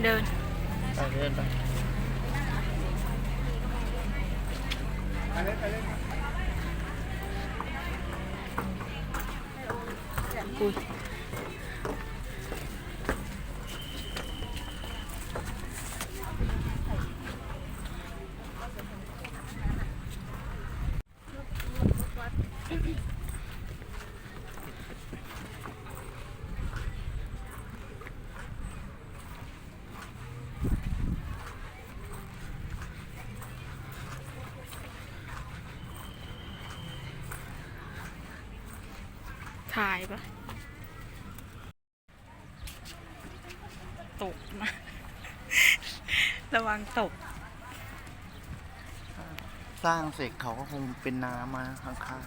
เดิน ไปเดินไปอุ้ย ถ่ายปะตกมาระวังตก สร้างเสร็จเขาก็คงเป็นน้ำมาข้าง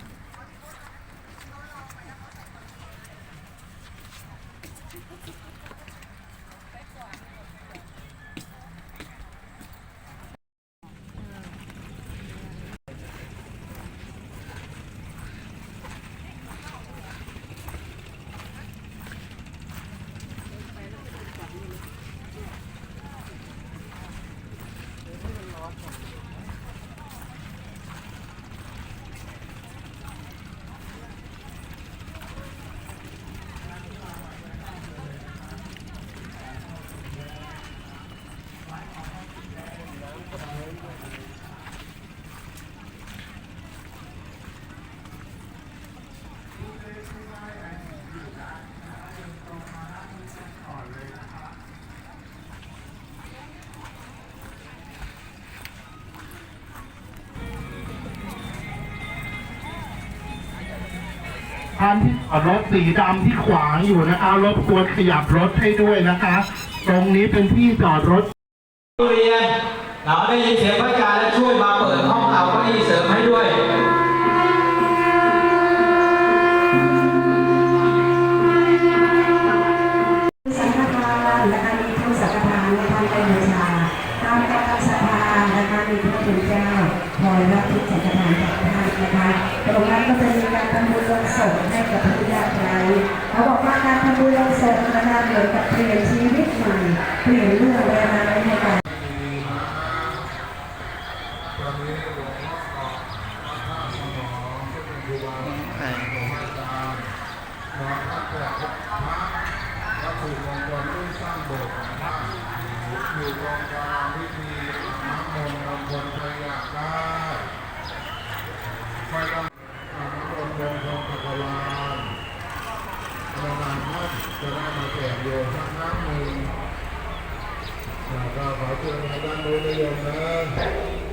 ท่านที่รถสีดำที่ขวางอยู่นะคะ รบกวนขยับรถให้ด้วยนะคะ ตรงนี้เป็นที่จอดรถเรียนเราได้ยินเสียงพระอาจารย์และช่วยมาเปิดห้องเอาเก้าอี้เสริมให้ด้วย สังฆทานนะคะมีผู้สังฆทานในทางเป็นบูชาตามกำลังศรัทธานะคะมีพระคุณ เจ้าคอยรับทุกสังฆทานจากท่านนะคะตรงนั้นก็จะมีการทำบุญลงศพให้กับผู้ยากไร้เขาบอกว่าการทำบุญลงศพนะคะเหมือนกับเปลี่ยนชีวิตใหม่เปลี่ยนเรื่องเวลาให้กับๆไปวัตถุมงคลที่สร้างโบสถ์นะครับอยู่ตรงกลางพิธีน้ำมนต์มงคลใครอยากได้ไม่ต้องน้ำมนต์มงคลพัฒลานนานๆท่านจะได้มาแจกโย มสักน้ำหนึ่งแล้วก็ขอเชิญมาด้านโน้นนิยมนะ